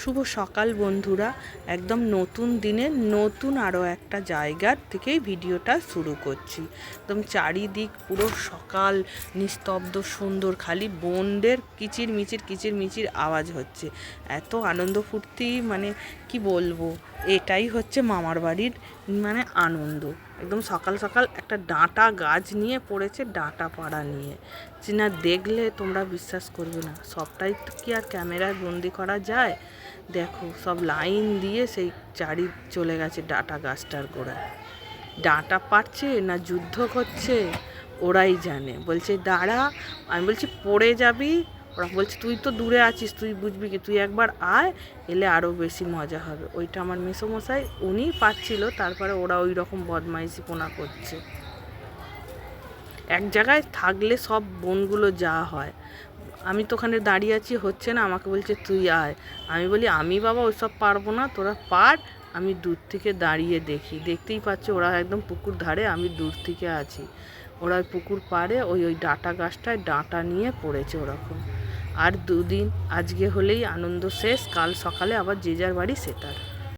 শুভ সকাল বন্ধুরা। একদম নতুন দিনে নতুন আরও একটা জায়গার থেকেই ভিডিওটা শুরু করছি। একদম চারিদিক পুরো সকাল, নিস্তব্ধ, সুন্দর, খালি বনদের কিচির মিচির কিচির মিচির আওয়াজ হচ্ছে। এত আনন্দ ফুর্তি মানে কি বলব, এটাই হচ্ছে মামার বাড়ির মানে আনন্দ। একদম সকাল সকাল একটা ডাঁটা গাছ নিয়ে পড়েছে ডাঁটা পাড়া নিয়ে। না দেখলে তোমরা বিশ্বাস করবে না, সবটাই কি আর ক্যামেরায় বন্দি করা যায়? দেখো, সব লাইন দিয়ে সেই চারি চলে গেছে ডাঁটা গাছটার গোড়ায় ডাঁটা পারছে না যুদ্ধ করছে? ওরাই জানে। বলছে, দাঁড়া, আমি বলছি, পড়ে যাবি? ওরা বলছে, তুই তো দূরে আছিস, তুই বুঝবি কি? তুই একবার আয়, এলে আরও বেশি মজা হবে। ওইটা আমার মেসোমশাই, উনি পাচ্ছিল, তারপরে ওরা ওই রকম বদমাইশি পোনা করছে। এক জায়গায় থাকলে সব বনগুলো যা হয়। আমি তো ওখানে দাঁড়িয়ে আছি, হচ্ছে না? আমাকে বলছে, তুই আয়। আমি বলি, আমি বাবা, ওইসব পারব না, তোরা পার। আমি দূর থেকে দাঁড়িয়ে দেখি। দেখতেই পাচ্ছি, ওরা একদম পুকুর ধারে, আমি দূর থেকে আছি। ওরা পুকুর পাড়ে ওই ওই ডাঁটা গাছটায় ডাঁটা নিয়ে পড়েছে ওরকম। আর দুদিন, আজকে হলেই আনন্দ শেষ, কাল সকালে আবার যে যার বাড়ি সেটার